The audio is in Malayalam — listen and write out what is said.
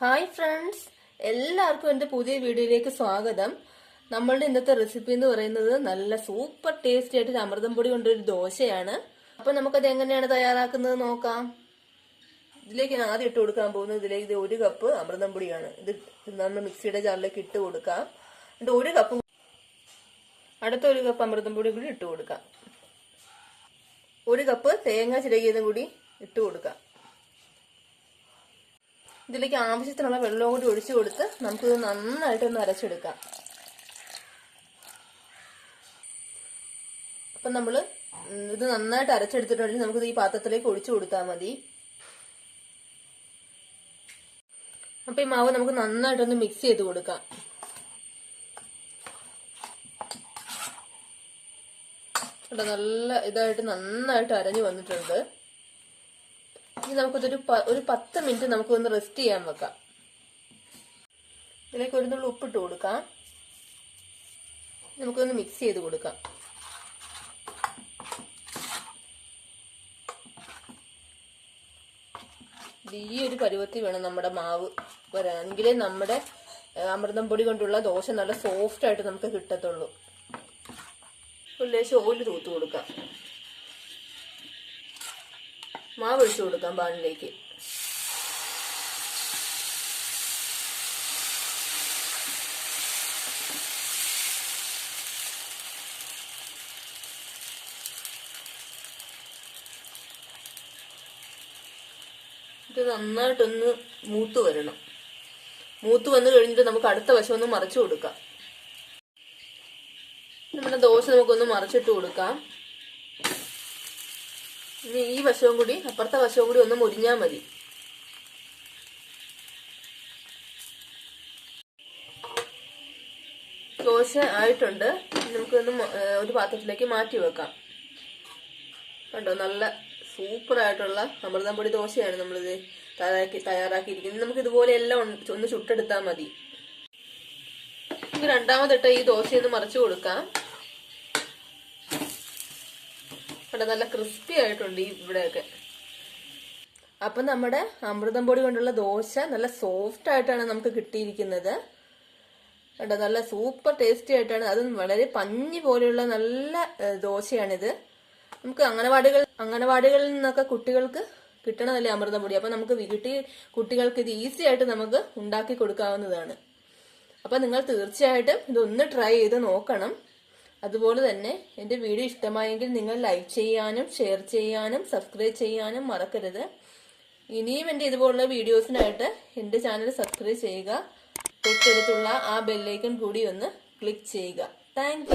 ഹായ് ഫ്രണ്ട്സ് എല്ലാവർക്കും എന്റെ പുതിയ വീഡിയോയിലേക്ക് സ്വാഗതം. നമ്മളുടെ ഇന്നത്തെ റെസിപ്പി എന്ന് പറയുന്നത് നല്ല സൂപ്പർ ടേസ്റ്റി ആയിട്ട് അമൃതം പൊടി കൊണ്ടൊരു ദോശയാണ്. അപ്പൊ നമുക്കത് എങ്ങനെയാണ് തയ്യാറാക്കുന്നത് നോക്കാം. ഇതിലേക്ക് ഞാൻ ആദ്യം ഇട്ട് കൊടുക്കാൻ പോകുന്നത് ഇതിലേക്ക് ഇത് ഒരു കപ്പ് അമൃതം പൊടിയാണ്. ഇത് നമ്മൾ മിക്സിയുടെ ജാറിലേക്ക് ഇട്ട് കൊടുക്കാം. എന്നിട്ട് ഒരു കപ്പ് അടുത്ത ഒരു കപ്പ് അമൃതം പൊടി കൂടി ഇട്ട് കൊടുക്കാം. ഒരു കപ്പ് തേങ്ങ ചിരകിയതും കൂടി ഇട്ട് കൊടുക്കാം. ഇതിലേക്ക് ആവശ്യത്തിനുള്ള വെള്ളവും കൂടി ഒഴിച്ചു കൊടുത്ത് നമുക്കിത് നന്നായിട്ടൊന്ന് അരച്ചെടുക്കാം. അപ്പം നമ്മൾ ഇത് നന്നായിട്ട് അരച്ചെടുത്തിട്ടുണ്ടെങ്കിൽ നമുക്കിത് ഈ പാത്രത്തിലേക്ക് ഒഴിച്ചു കൊടുത്താൽ മതി. അപ്പം ഈ മാവ് നമുക്ക് നന്നായിട്ടൊന്ന് മിക്സ് ചെയ്ത് കൊടുക്കാം. നല്ല ഇതായിട്ട് നന്നായിട്ട് അരഞ്ഞു വന്നിട്ടുണ്ട്. ഇനി നമുക്കിതൊരു ഒരു പത്ത് മിനിറ്റ് നമുക്കൊന്ന് റെസ്റ്റ് ചെയ്യാൻ വെക്കാം. ഇതിലേക്ക് ഒരു നുള്ളി ഉപ്പിട്ട് കൊടുക്കാം. നമുക്കൊന്ന് മിക്സ് ചെയ്ത് കൊടുക്കാം. ഈ ഒരു പരുവത്തിൽ വേണം നമ്മുടെ മാവ് വരാൻ എങ്കിലേ നമ്മുടെ അമൃതം പൊടി കൊണ്ടുള്ള ദോശ നല്ല സോഫ്റ്റ് ആയിട്ട് നമുക്ക് കിട്ടത്തുള്ളൂ. ലേശം ഓയിൽ തൂത്ത് കൊടുക്കാം. മാവ് ഒഴിച്ചു കൊടുക്കാം പാനിലേക്ക്. ഇത് നന്നായിട്ടൊന്ന് മൂത്ത് വരണം. മൂത്ത് വന്നു കഴിഞ്ഞിട്ട് നമുക്ക് അടുത്ത വശം ഒന്ന് മറിച്ചു കൊടുക്കാം. നമ്മുടെ ദോശ നമുക്കൊന്ന് മറിച്ചിട്ട് കൊടുക്കാം. ഇനി ഈ വശവും കൂടി അപ്പുറത്തെ വശവും കൂടി ഒന്ന് മുരിഞ്ഞാൽ മതി. ദോശ ആയിട്ടുണ്ട്. നമുക്കൊന്ന് ഒരു പാത്രത്തിലേക്ക് മാറ്റി വെക്കാം. കണ്ടോ നല്ല സൂപ്പർ ആയിട്ടുള്ള അമൃതം പൊടി ദോശയാണ് നമ്മളിത് തയ്യാറാക്കി തയ്യാറാക്കിയിരിക്കുന്നത്. നമുക്ക് ഇതുപോലെ എല്ലാം ഒന്ന് ചുട്ടെടുത്താൽ മതി. നമുക്ക് രണ്ടാമതിട്ട് ഈ ദോശയൊന്ന് മറിച്ചു കൊടുക്കാം. കണ്ടോ നല്ല ക്രിസ്പി ആയിട്ടുണ്ട് ഈ ഇവിടെയൊക്കെ. അപ്പൊ നമ്മുടെ അമൃതം പൊടി കൊണ്ടുള്ള ദോശ നല്ല സോഫ്റ്റ് ആയിട്ടാണ് നമുക്ക് കിട്ടിയിരിക്കുന്നത്. കേട്ടോ നല്ല സൂപ്പർ ടേസ്റ്റി ആയിട്ടാണ്. അതും വളരെ പഞ്ഞി പോലെയുള്ള നല്ല ദോശയാണിത്. നമുക്ക് അംഗനവാടികൾ അംഗനവാടികളിൽ നിന്നൊക്കെ കുട്ടികൾക്ക് കിട്ടണതല്ലേ അമൃതം പൊടി. അപ്പൊ നമുക്ക് വീട്ടിൽ കുട്ടികൾക്ക് ഇത് ഈസി ആയിട്ട് നമുക്ക് ഉണ്ടാക്കി കൊടുക്കാവുന്നതാണ്. അപ്പൊ നിങ്ങൾ തീർച്ചയായിട്ടും ഇതൊന്ന് ട്രൈ ചെയ്ത് നോക്കണം. അതുപോലെ തന്നെ എന്റെ വീഡിയോ ഇഷ്ടമായെങ്കിൽ നിങ്ങൾ ലൈക്ക് ചെയ്യാനും ഷെയർ ചെയ്യാനും സബ്സ്ക്രൈബ് ചെയ്യാനും മറക്കരുത്. ഇനിയും എന്റെ ഇതുപോലുള്ള വീഡിയോസിനായിട്ട് എന്റെ ചാനൽ സബ്സ്ക്രൈബ് ചെയ്യുക. തൊട്ടടുത്തുള്ള ആ ബെല്ലൈക്കൺ കൂടി ഒന്ന് ക്ലിക്ക് ചെയ്യുക. താങ്ക്